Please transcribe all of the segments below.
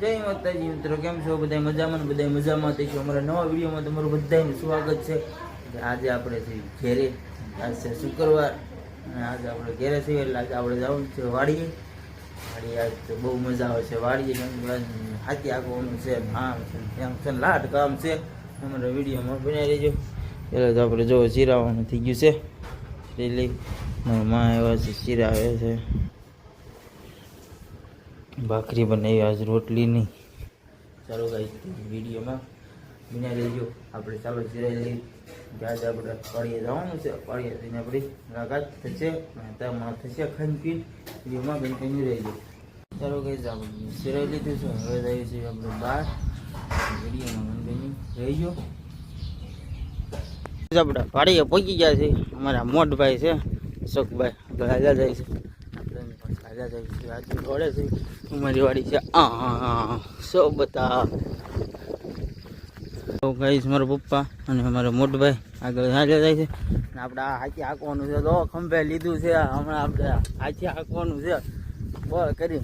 જય માતાજી મિત્રો, કેમ છો? બધા મજામાં બધા મજામાં થઈ છો અમારા નવા વિડીયોમાં તમારું બધાનું સ્વાગત છે. આજે આપણે છે ઘેરે, આજ છે શુક્રવાર, અને આજે આપણે ઘેરે થઈએ એટલે આજે આપણે જવાનું છે વાડીએ. વાડીએ આજ તો બહુ મજા આવે છે વાડીએ, કેમ હાથી આગવાનું છે આમ છે, એમ છે લાટ કામ છે. અમારા વિડીયોમાં બનાવી દેજો પહેલાં તો આપણે જો ચીરાવાનું થઈ ગયું છે. ડેલી મારા માં એવા છે ચીરા આવે છે. ભાખરી બનાવી, આજ રોટલી નહીં. ચાલો ગાઈ વિડીયોમાં બિના લેજો આપણે ચાલો જીરાઈ લઈ આજે આપણે પાડીએ જવાનું છે. પાડીએ જઈને આપણી મુલાકાત થશે. અને ત્યાં થશે ખાઈ પીને. વિડીયોમાં કન્ટિન્યુ રહેજો. ચાલો ગઈ આપણે સિરાઈ લીધું છે. હવે જઈએ છીએ આપણે બહાર. વિડીયોમાં કન્ટિન્યુ રહેજો. આપણે પાડીએ પહોંચી ગયા છે અમારા મોટભાઈ છે, અશોકભાઈ. આગળ હાલ્યા જાય છે. હાલ્યા જાય આજે દોડે છે અમારી વાડી છે આ સો તો મારા પપ્પા અને અમારા મોટભાઈ આગળ હાલ્યા જાય છે. અને આપણે આ હાથી હાંકવાનું છે. તો ખંભે લીધું છે. હમણાં આપણે હાથી હાંકવાનું છે. બોલ, કરી.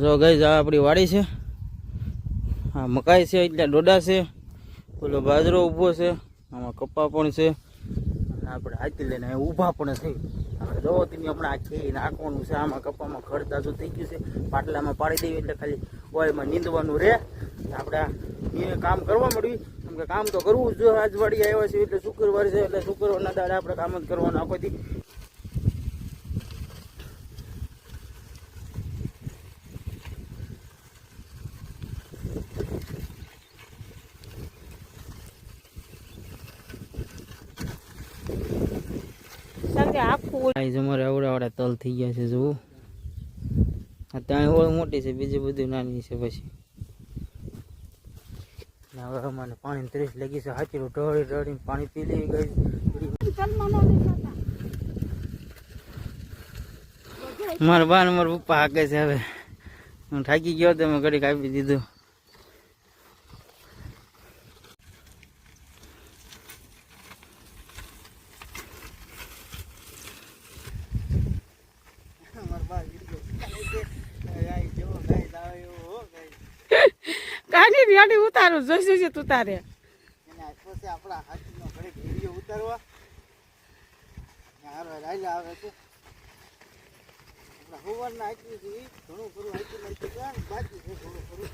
જો ગઈ આ આપણી વાડી છે. આ મકાઈ છે, એટલે ડોડા છે. પેલો બાજરો ઊભો છે. આમાં કપ્પા પણ છે. આપણે હાથી લઈને ઊભા પણ છે આપણે જોવો તમે હમણાં આ ખેઈ નાખવાનું છે, આમાં કપામાં ખડ તાજું થઈ ગયું છે, પાટલામાં પાડી દેવી એટલે ખાલી ઓયમાં નીંદવાનું રહે. આપણે એ કામ કરવા મળ્યું કેમ કે કામ તો કરવું જ જોઈએ આજવાડી આવ્યા છે એટલે શુક્રવાર છે, એટલે શુક્રવારના દાડે આપણે કામ જ કરવાનું આખો ગાઈઝ આવડા તલ થઈ ગયા છે જોવું આ ત્યાં ઓળ મોટી છે, બીજું બધું નાની છે પછી. હવે અમારે પાણી ત્રીસ લાગી છે હાચીરું ઢળી ઢળીને પાણી પી લઈ ગઈ. મારા બા ને મારા પપ્પા હાકે છે હવે. હું થાકી ગયો તો મેં ઘડીક આપી દીધું કાની રેડી ઉતારું જોઈશું છે તું તારે આપણા હાથીનો ઘડીક વીડિયો ઉતારવા હારો રાયલા આવે છે આપણા હોવારના હાથી છે ઈ ઘણું ખરું હાથી નથી ક્યાં બાકી છે ઘણું ખરું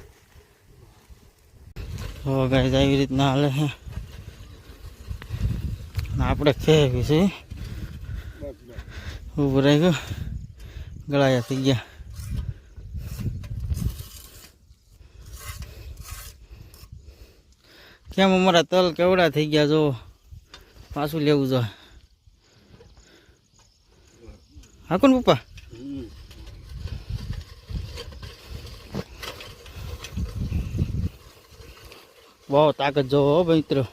હો એવી આવી રીતના હાલે છે. આપણે ખેવી છે ઉભું રહી ગયું. ગળાયા થઈ ગયા. કેમ અમારા તલ કેવડા થઈ ગયા જો? પાછું લેવું જો. હાકુન પપ્પા. બહુ તાકાત જોવો મિત્રો.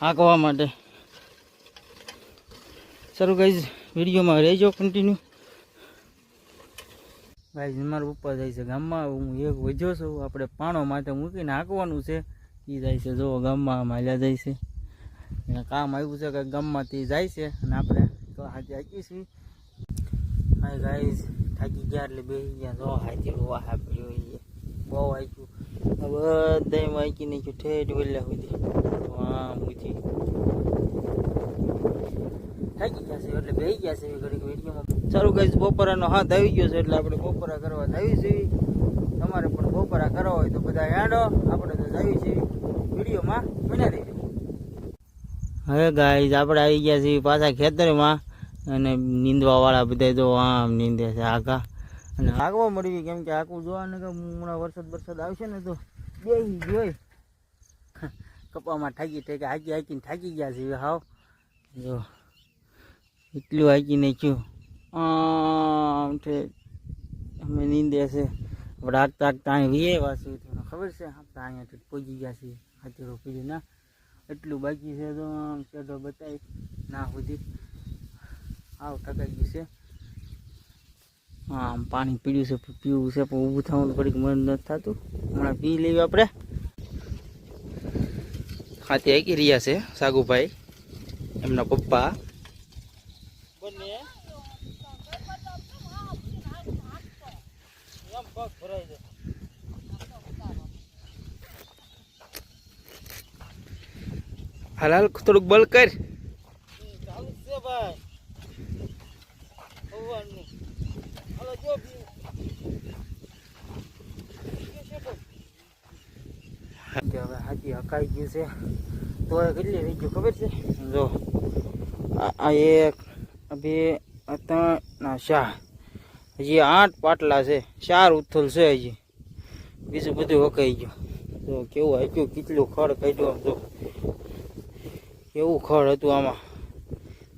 હાંકવા માટે. સારું ગાઈઝ વિડીયોમાં. રહેજો કન્ટિન્યુ ગાઈઝ મારા પપ્પા જાય છે ગામમાં. હું એક વજ્યો છું. આપણે પાણો માટે મૂકીને હાંકવાનું છે. એ જાય છે જો ગામમાં માલ્યા જાય છે. એને કામ આવ્યું છે કે ગામમાંથી જાય છે, અને આપણે તો હાથે હાકીશું હા ગાઈઝ થાકી ગયા એટલે બેસી ગયા. જો હાથી રોવા પડ્યો બહુ હાક્યું. બધામાં હાકી નાખ્યું, ઠેઠ વેલ્યા સુધી. આમ ઉઠી. થાકી ગયા છે એટલે બેસી ગયા છે ઘડીક વિડીયોમાં સારું ગાઈઝ બપોરાનો હાથ આવી ગયો છે એટલે આપણે બપોરા કરવા આવી છીએ તમારે પણ બપોરા કરવા હોય તો બધા યાડો આપણે તો જઈએ છીએ વિડીયોમાં. બના દેજો હવે ગાઈઝ આપણે આવી ગયા છીએ પાછા ખેતરમાં. અને નીંદવા વાળા બધા જો આમ નીંદે છે આખા અને આગવા મળી કેમ કે આખું જોવા કે હમણાં વરસાદ વરસાદ આવશે ને તો બે જોઈ. કપામાં થાકી ઠેકે હાકી હાકીને થાકી ગયા છે હાવ. જો એટલું હાકીને નાખ્યું આમ છે અમે નીંદે છે. આપણે આગતા આગતા અહીં વીએ વાસી ખબર છે? આપણે અહીંયા પહોંચી ગયા છીએ. હાથેરો પીડી ના, એટલું બાકી છે તો ચેડો બતાવી ના સુધી. આવ ટકાઈ ગયું છે. આમ પાણી પીડ્યું છે, પીવું છે, પણ ઊભું થવાનું ઘડીક મન નથી થતું. હમણાં પી લઈએ આપણે. ખાતે આવી રહ્યા છે, સાગુભાઈ, એમના પપ્પા. પગ ભરાઈ જાય હાલ હાલ, થોડુંક બલ કર. ચાલુ ભાઈ ભગવાનનું હાલો જો કે હવે હાજી હકાઈ ગયું છે. તો કેટલી રહી ગયું, ખબર છે? જો, આ એક બે ત્રણ ના શાહ હજી આઠ પાટલા છે, ચાર ઉથલ છે હજી. બીજું બધું વકાઈ ગયું. તો કેવું આપ્યું, કેટલું ખડ કાઢ્યું આમ તો કેવું ખડ હતું આમાં.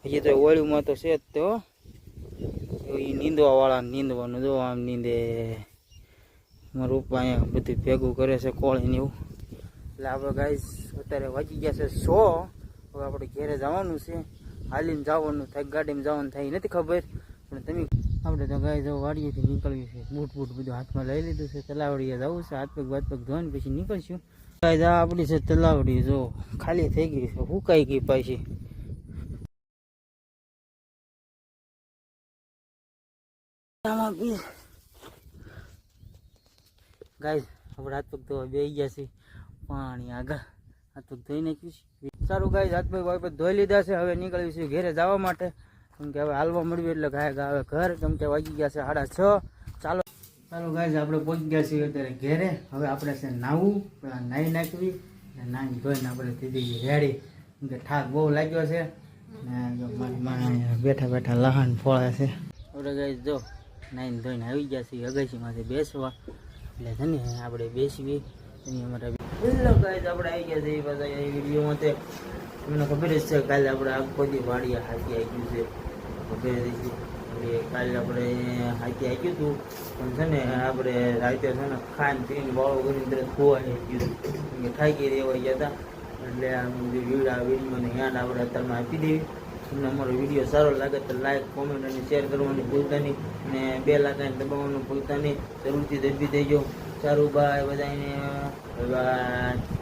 હજી તો ઓળીમાં તો છે જ તો. એ નીંદવા વાળા નીંદવાનું જો આમ નીંદે. મારું રૂપા અહીંયા બધું ભેગું કરે છે કોળીને એવું. એટલે આપણે ગાઈસ અત્યારે વાગી ગયા છે સો. હવે આપણે ઘેરે જવાનું છે. હાલીને જવાનું થાય, ગાડીમાં જવાનું થાય નથી ખબર. પણ તમે આપણે તો ગાય જો વાડીએથી નીકળ્યું છે બૂટ બૂટ બધું હાથમાં લઈ લીધું છે. તલાવડીએ જવું છે. હાથ પગ બાદ પગ ધોઈને પછી નીકળશું. ગાય જા, આપણી છે તલાવડી. જો, ખાલી થઈ ગઈ છે. હુકાઈ ગઈ પાછી? ગાય આપણે હાથ પગ ધોવા બે ગયા છે. પાણી આગળ. હાથ પગ ધોઈ નાખ્યું છે. સારું ગાય, હાથ પગ ધોઈ લીધા છે. હવે નીકળ્યું છે ઘેરે જવા માટે. કેમ કે હવે હાલવા મળ્યું એટલે ગાય ગાવે ઘર કેમ કે વાગી ગયા છે સાડા છ. ચાલો. ચાલો ગાય, આપણે પહોંચી ગયા છીએ અત્યારે ઘેરે. હવે આપણે છે નાવું નાહી નાખવી અને નાહી ધોઈને આપણે થઈ રેડી. કેમ કે ઠાક બહુ લાગ્યો છે. બેઠા બેઠા લહાણ ફોળે છે. આપણે ગાય, જો નાહીને ધોઈને આવી ગયા છીએ અગાશીમાંથી બેસવા. એટલે છે ને આપણે બેસવી. એની અમારે હેલો ગાઈઝ આપણે આવી ગયા છીએ. પાછા એ વિડીયોમાં તે તમને ખબર જ છે કાલે આપણે આખો દી વાડીએ હાથી આવી ગયું છે. જ એટલે કાલે આપણે હાથી આવી ગયું હતું. પણ છે ને આપણે રાતે છે ને ખાઈને પીને વાળો કરીને તરત ખોવાઈ ગયું. હતું ખાઈ ગઈ રહેવાઈ ગયા હતા. એટલે આ વીડિયો વિડીયોને યાદ આપણે અત્યારમાં આપી દેવી. તમને અમારો વીડિયો સારો લાગે તો લાઈક કોમેન્ટ અને શેર કરવાની ભૂલતા નહીં. અને બે લાખાને દબાવવાનું ભૂલતા નહીં. જરૂરથી દબી દેજો સારું બાય બધાને બાય